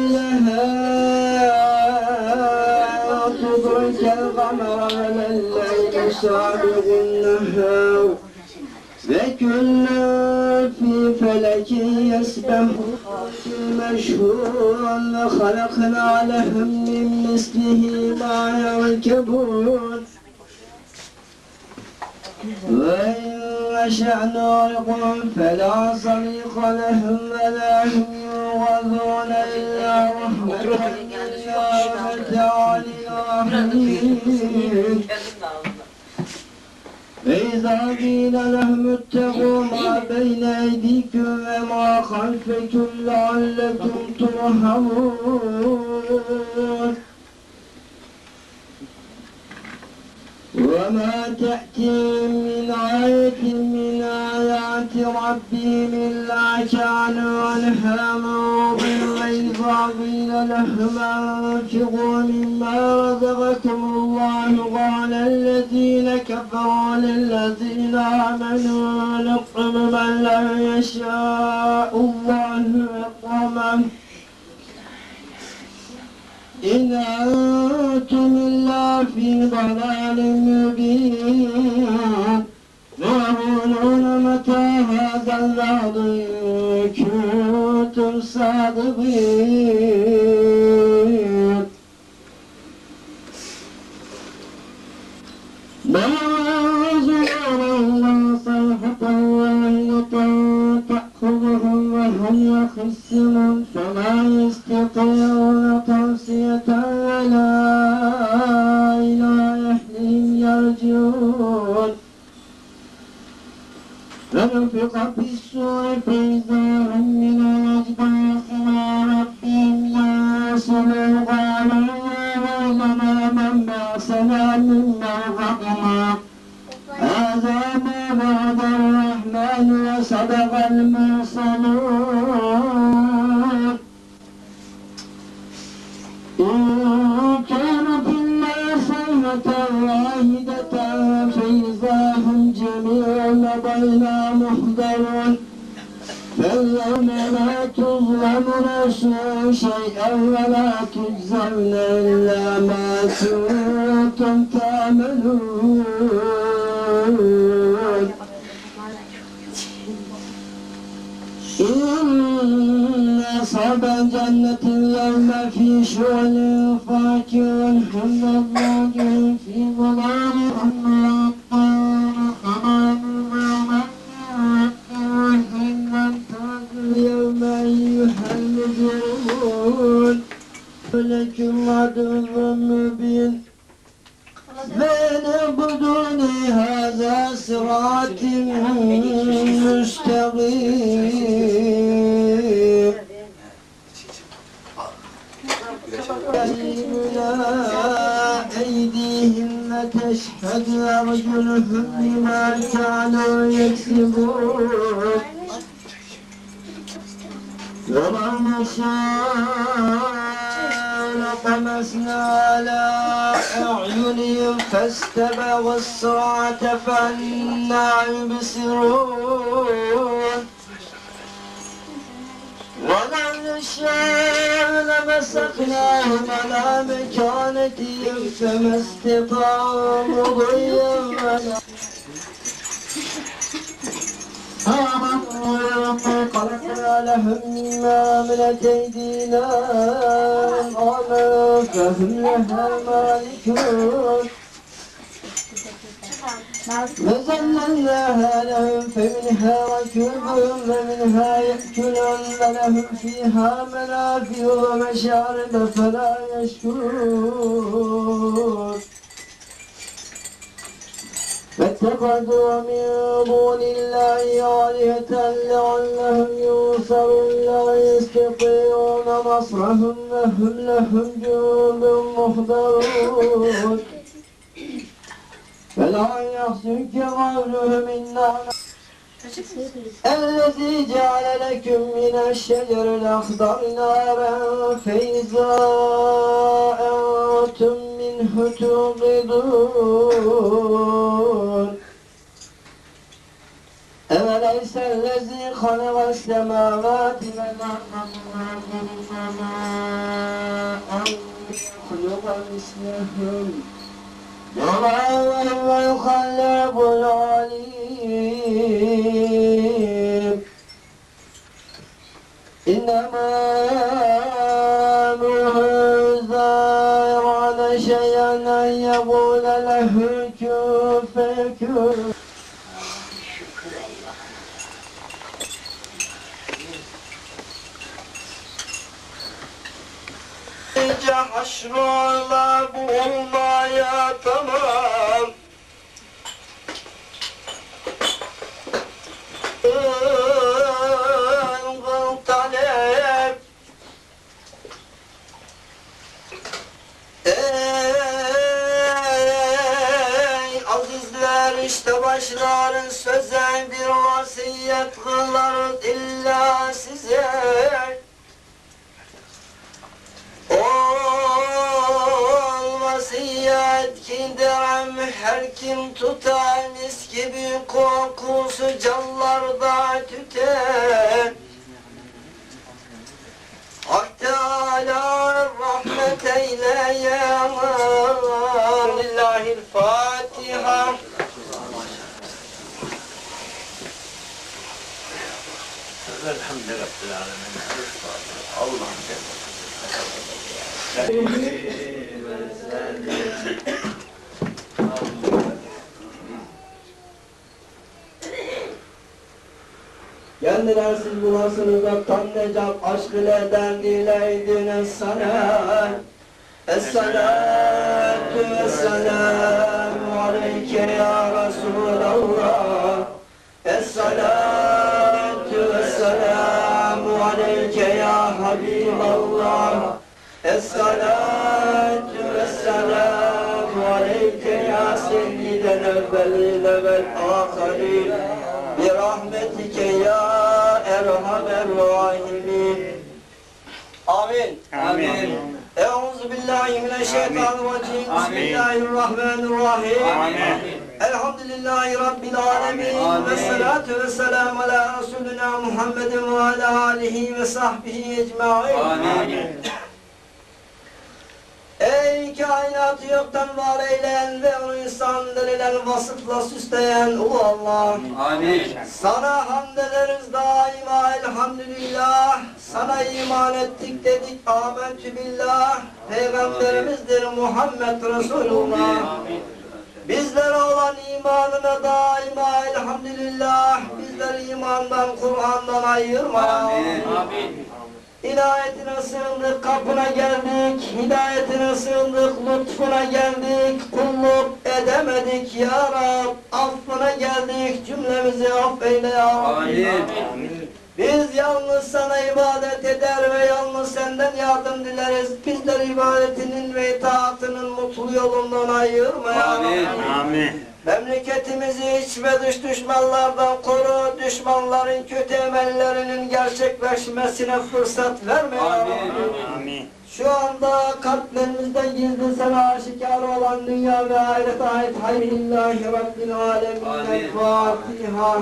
لها تدرك القمر من الليل سابق النهار وكلا في فلك يسبح مشهور خلقنا لهم من مثله ما يركبون وإن نشأ نغرقهم فلا صريخ لهم ولا هم ينقذون إلا رحمة منا ومتاعا للآخرين فإذا قيل لهم اتقوا ما بين أيديكم وما خلفكم لعلكم ترحمون وما تأتيهم من آية من آيات ربهم إلا كانوا عنها معرضين وإذا قيل لهم أنفقوا مما رزقكم الله قال الذين كفروا للذين آمنوا نطعم من لا يشاء الله يطعمه إن أنتم إلا في ضلال مبين فنفق في السور فإذا هم من الأجداث إلى ربهم ينسلون قالوا يا ويلنا من بعثنا من مرقدنا هذا ما الرحمن وصدق فاليوم لا تظلم نفس شيئا ولا تجزون إلا ما كنتم تعملون إن أصحاب الجنة اليوم في شغل فاكر هم الراجل في ظلال لكم عدو مبين بين بدون هذا صراط مستقيم أيمنا أيديهم تشهد أرجلهم بما كانوا يكسبون ولو نشاء لطمسنا على أعينهم فاستبغوا الصراط فأنا يبصرون. ولو نشاء لمسخناهم على مكانتهم فما استطاعوا مضيا. ولا خلقنا لهم مما عملت أيدينا أنعاما فهم لها مالكون وذللناها لهم فمنها ركوبهم ومنها يأكلون ولهم فيها منافع ومشارب فلا يشكرون فاتخذوا من دون الله آلهة لعلهم ينصرون لا يستطيعون نصرهم وهم لهم جند محضرون فلا يحزنك قولهم إنا الذي جعل لكم من الشجر الأخضر نارا فإذا أنتم منه توقدون أولا أليس الذي خلق السماوات والأرض أن يخلق مثلهم وهو الخلاق العليم إنما Aşrola bu olmaya tamam başların söze bir vasiyet kılarız illa size. Ol vasiyet giderem her kim tutar mis gibi kokusu canlarda tüter Hak Teala rahmet eyle ya Lillahil Fatiha Velhamdülillahi Rabbil Alemin. Allah'ım Kendiler siz bulasınız da tanlayacak aşk ile derdileydiniz sana. Esselatu vesselamu aleyke ya Resulallah. Esselatu Esselatu vesselamu aleyke ya seyyiden evveline vel ahirin Birahmetike ya erhamer rahimin Amin. Amin. Euzu billahi mineşşeytanirracim. Bismillahirrahmanirrahim. Amin. Elhamdülillahi rabbil alamin. Ve salatu ve selam ala Resulina Muhammedin ve ala alihi ve sahbihi ecmaîn. Amin. Ey kainatı yoktan var eyleyen ve onu insan denilen vasıfla süsleyen Ulu Allah. Amin. Sana hamd ederiz daima elhamdülillah. Sana iman ettik dedik amentü billah. Peygamberimizdir Muhammed Resulullah. Bizlere olan imanına daima elhamdülillah. Bizleri imandan, Kur'an'dan ayırma. Amin. İnayetine sığındık, kapına geldik. Hidayetine sığındık, lütfuna geldik. Kulluk edemedik ya Rab. Affına geldik, cümlemizi affeyle ya Rabbi. Amin. Biz yalnız sana ibadet eder ve yalnız senden yardım dileriz. Bizleri ibadetinin ve itaatının mutlu yolundan ayırma ya Amin. Amin. Memleketimizi iç ve dış düşmanlardan koru. Düşmanların kötü emellerinin gerçekleşmesine fırsat verme. Amin. Şu anda kalplerimizde gizli sana aşikar olan dünya ve ahiret ait hayrillahi Rabbil alemin. Amin. Fatiha.